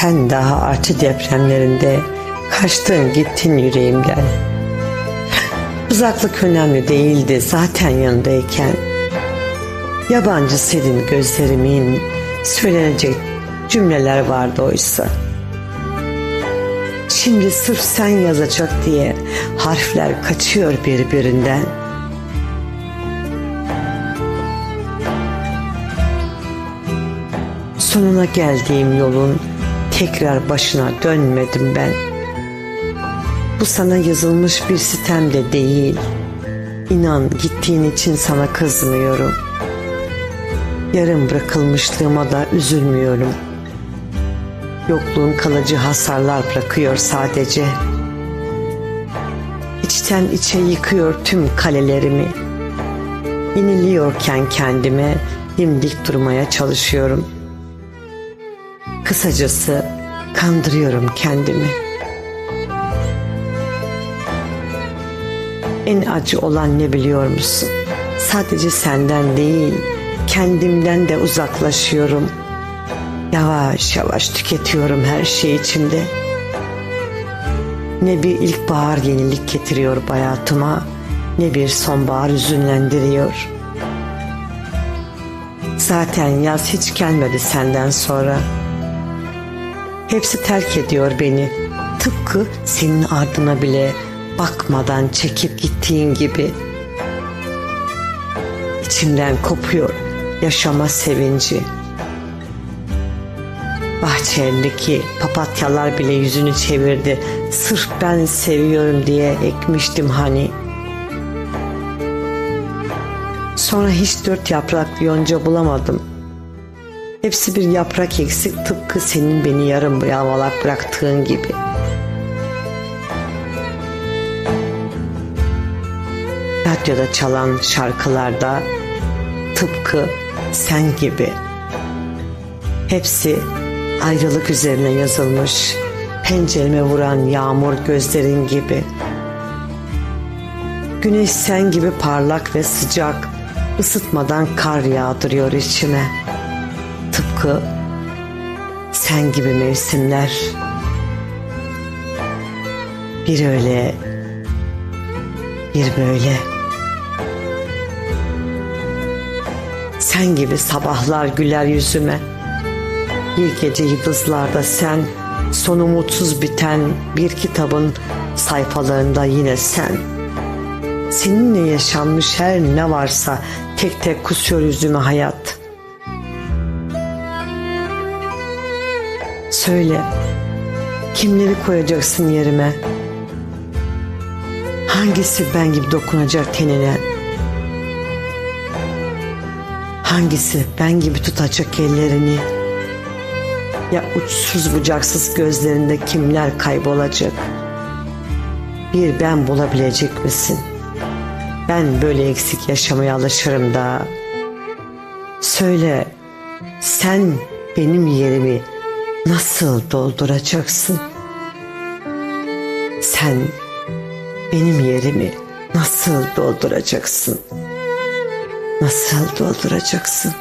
Sen daha artçı depremlerinde kaçtın gittin yüreğimden. Uzaklık önemli değildi zaten yanındayken. Yabancı senin gözlerimin söylenecek cümleler vardı oysa. Şimdi sırf sen yazacak diye harfler kaçıyor birbirinden. Sonuna geldiğim yolun tekrar başına dönmedim ben. Bu sana yazılmış bir sitem de değil. İnan gittiğin için sana kızmıyorum. Yarım bırakılmışlığıma da üzülmüyorum. Yokluğun kalıcı hasarlar bırakıyor sadece. İçten içe yıkıyor tüm kalelerimi. İniliyorken kendime dimdik durmaya çalışıyorum. Kısacası kandırıyorum kendimi. En acı olan ne biliyor musun? Sadece senden değil, kendimden de uzaklaşıyorum. Yavaş yavaş tüketiyorum her şey içimde. Ne bir ilkbahar yenilik getiriyor hayatıma, ne bir sonbahar üzünlendiriyor. Zaten yaz hiç gelmedi senden sonra. Hepsi terk ediyor beni. Tıpkı senin ardına bile bakmadan çekip gittiğin gibi. İçimden kopuyor yaşama sevinci. Bahçelerdeki papatyalar bile yüzünü çevirdi. Sırf ben seviyorum diye ekmiştim hani. Sonra hiç dört yapraklı yonca bulamadım. Hepsi bir yaprak eksik tıpkı senin beni yarım yamalak bıraktığın gibi. Radyoda çalan şarkılarda tıpkı sen gibi. Hepsi ayrılık üzerine yazılmış, pencereme vuran yağmur gözlerin gibi. Güneş sen gibi parlak ve sıcak, ısıtmadan kar yağdırıyor içime. Tıpkı sen gibi mevsimler. Bir öyle, bir böyle. Sen gibi sabahlar güler yüzüme. Bir gece yıldızlarda sen, sonu mutsuz biten bir kitabın sayfalarında yine sen. Seninle yaşanmış her ne varsa tek tek kusuyor yüzüme hayat. Söyle, kimleri koyacaksın yerime? Hangisi ben gibi dokunacak tenine? Hangisi ben gibi tutacak ellerini? Ya uçsuz bucaksız gözlerinde kimler kaybolacak? Bir ben bulabilecek misin? Ben böyle eksik yaşamaya alışırım da. Söyle, sen benim yerimi nasıl dolduracaksın? Sen benim yerimi nasıl dolduracaksın? Nasıl dolduracaksın?